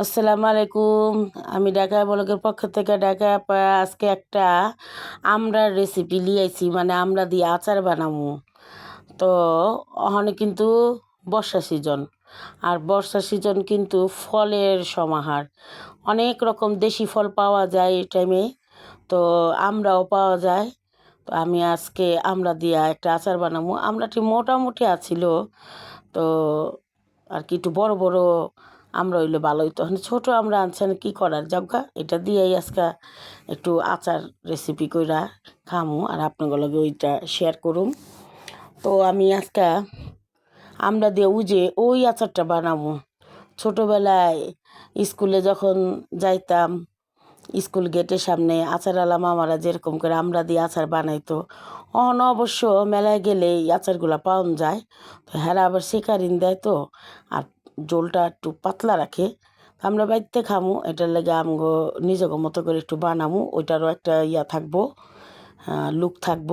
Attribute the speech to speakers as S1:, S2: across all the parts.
S1: আসসালামু আলাইকুম। আমি ঢাকা ব্লকের পক্ষ থেকে ঢাকা আজকে একটা আমরার রেসিপি লিয়েছি মানে আমরা দিয়ে আচার বানাবো তো ওখানে কিন্তু বর্ষা সিজন আর বর্ষা সিজন কিন্তু ফলের সমাহার। অনেক রকম দেশি ফল পাওয়া যায় এই টাইমে তো আমরাও পাওয়া যায়। তো আমি আজকে আমরা দিয়া একটা আচার বানাবো আমরাটি মোটামুটি আছিল, তো আর কি একটু বড় বড় আমরা হইলে ভালো হইতো। এখন ছোটো আমরা আনছেন কি করার? যাবগা এটা দিয়েই আজকে একটু আচার রেসিপি কইরা খামু আর আপনাদের লগে ওইটা শেয়ার করুম। তো আমি আজকে আমরা দিয়ে উজে ওই আচারটা বানাবো ছোটোবেলায় স্কুলে যখন যাইতাম, স্কুল গেটের সামনে আচার আলা মামারা যেরকম করে আমরা দিয়ে আচার বানাইতো অন অবশ্য মেলায় গেলে এই আচারগুলো পাওয়া যায়। তো হ্যাঁ আবার শিকারিন দেয় তো, আর জোলটা একটু পাতলা রাখে আমরা বাড়িতে খামু, এটার লেগে আমগো নিজেকে মতো করে একটু বানামু, ওইটারও একটা ইয়া থাকব লুক থাকব।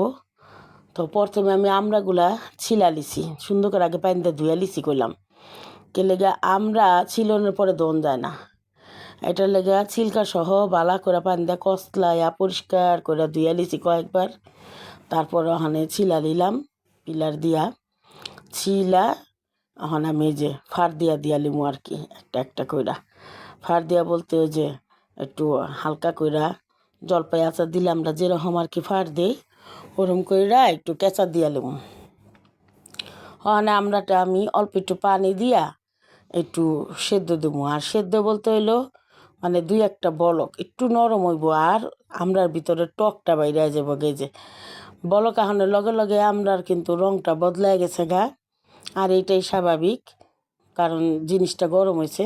S1: তো প্রথমে আমি আমরাগুলা ছিলা লিছি, সুন্দর করে আগে পানিতে ধুয়া লিছি করলাম কে লেগে আমরা ছিলনের পরে দন যায় না। এটার লেগে ছিলকা সহ বালা করে পানি দিয়ে কসলাইয়া পরিষ্কার করে ধুয়া লিছি কয়েকবার। তারপর ওখানে ছিলা দিলাম, পিলার দিয়া। ছিলা এখন আমি যে ফার দিয়া দিয়া লিমু আর কি, একটা একটা কইরা। ফার দিয়া বলতে ওই যে একটু হালকা কইরা জলপাই আচার দিলে আমরা যেরকম আর কি ফার দিই, ওরম কইরা একটু কেঁচা দিয়া লিমু। ওখানে আমরাটা আমি অল্প একটু পানি দিয়া একটু সেদ্ধ দেবো আর সেদ্ধ বলতে হইল মানে দুই একটা বলক, একটু নরম হইব আর আমরার ভিতরে টকটা বাইরে যাব গেজে বলক আহনের লগে লগে আমরার কিন্তু রংটা বদলায় গেছে গা। আর এইটাই স্বাভাবিক, কারণ জিনিসটা গরম হয়েছে।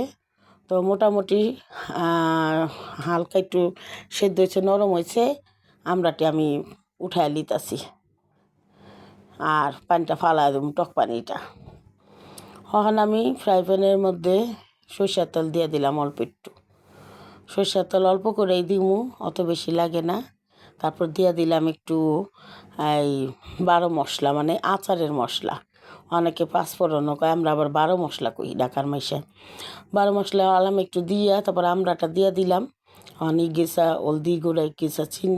S1: তো মোটামুটি হালকা একটু সেদ্ধ হয়েছে, নরম হয়েছে, আমরাটি আমি উঠায় লিতাছি আর পানিটা ফালা দেব, টক পানিটা তখন আমি ফ্রাই প্যানের মধ্যে সরষের তেল দিয়ে দিলাম অল্প একটু। সরষের তেল অল্প করেই দিমু, অত বেশি লাগে না। তারপর দিয়ে দিলাম একটু, এই বারো মশলা মানে আচারের মশলা। অনেকে পাঁচফোড়ন কয়, আমরা আবার বারো মশলা কই ডাকার মাইসে বারো মশলা আলাম একটু দিয়া, তারপর আমরাটা দিয়ে দিলাম। অনেক গেসা হলদি গুঁড়া গেসা চিন,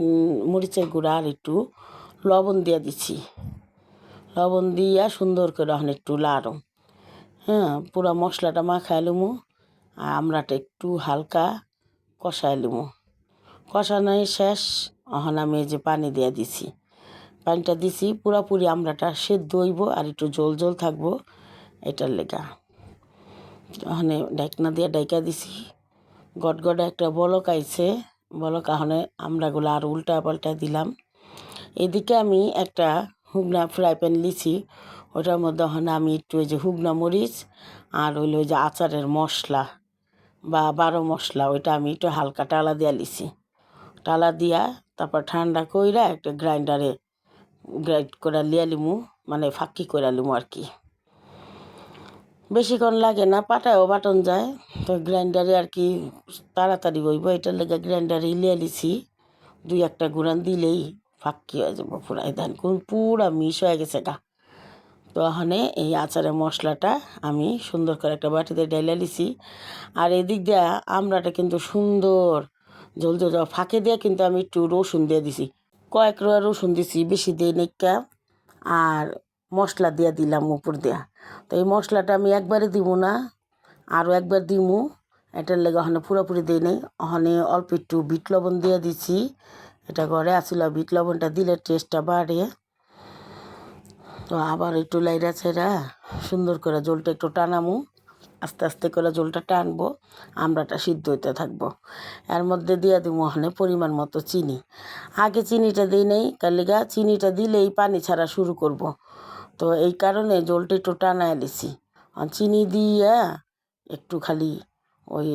S1: মরিচের গুঁড়া আর একটু লবণ দিয়ে দিচ্ছি লবণ দিয়া সুন্দর করে এখন একটু লাড়ো। হ্যাঁ পুরো মশলাটা মাখাইলুমু আর আমরাটা একটু হালকা কষাইলুমু কষানোই শেষ, এখন আমি যে পানি দিয়ে দিছি। পানিটা দিছি, পুরাপুরি আমরাটা সেদ্ধ হইব আর একটু জল জল থাকব, এটার লেগা। ওখানে ডাইকনা দিয়ে ডাইকা দিছি। গটগটে একটা বলক আইছে, বলক আহনে আমরাগুলো আর উল্টা পাল্টা দিলাম। এদিকে আমি একটা হুগনা ফ্রাই প্যান লিছি, ওটার মধ্যে ওখানে আমি একটু ওই যে হুগনা মরিচ আর হইল ওই যে আচারের মশলা বা বারো মশলা, ওইটা আমি একটু হালকা টালা দিয়া লিছি। টালা দিয়া তারপর ঠান্ডা কইরা একটা গ্রাইন্ডারে গ্রাইন্ড করে লিয়া লিমু মানে ফাঁকি করে লিমু আর কি। বেশিক্ষণ লাগে না, পাটায়ও বাটন যায়, তো গ্রাইন্ডারে আর কি তাড়াতাড়ি হইব এটার লেগে গ্রাইন্ডারে লিয়ে লিছি। দুই একটা গুড়ান দিলেই ফাঁকি হয়ে যাব, পুরাই ধান পুরা মিশ হয়ে গেছে গা। তো ওখানে এই আচারের মশলাটা আমি সুন্দর করে একটা বাটিতে ডাইলা লিছি। আর এদিক দিয়া আমরাটা কিন্তু সুন্দর জল জল ফাঁকে দিয়ে কিন্তু আমি একটু রসুন দিয়ে দিছি। কয়েক রোয়া রসুন দিছি বেশি দিয়ে নেকা আর মশলা দিয়ে দিলাম উপর দিয়া। তো এই মশলাটা আমি একবারে দিব না আরও একবার দিমু। এটার লেগে ওখানে পুরোপুরি দিই নেই। ওখানে অল্প একটু বিট লবণ দিয়ে দিছি। এটা ঘরে আসিল বিট লবণটা দিলে টেস্টটা বাড়ে। তো আবার একটু লাইরা ছেড়া সুন্দর করে জলটা একটু টানামু। আস্তে আস্তে করে জলটা টানবো, আমরাটা সিদ্ধ হইতে থাকব। এর মধ্যে দিয়ে দিব ওখানে পরিমাণ মতো চিনি। আগে চিনিটা দিই নেই কালিগা চিনিটা দিলেই পানি ছাড়া শুরু করব। তো এই কারণে জলটা একটু টানায় দিছি। চিনি দিয়ে একটু খালি ওই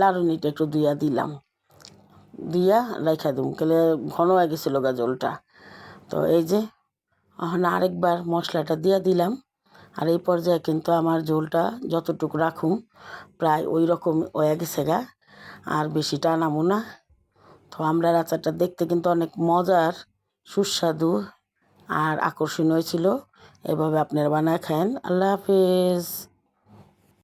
S1: লাড়ুনিটা একটু দিয়া দিলাম। দিয়া রাখা দিম, কেলে ঘন হয়ে গেছিল গা জলটা। তো এই যে আরেকবার মশলাটা দিয়া দিলাম। আর এই পর্যায়ে কিন্তু আমার ঝোলটা যতটুকু রাখুম প্রায় ওই রকম হয়ে গেছে গা। আর বেশি টানামো না। তো আমরা আচারটা দেখতে কিন্তু অনেক মজার, সুস্বাদু আর আকর্ষণীয় ছিল। এভাবে আপনারা বানায় খায়েন আল্লাহ হাফেজ।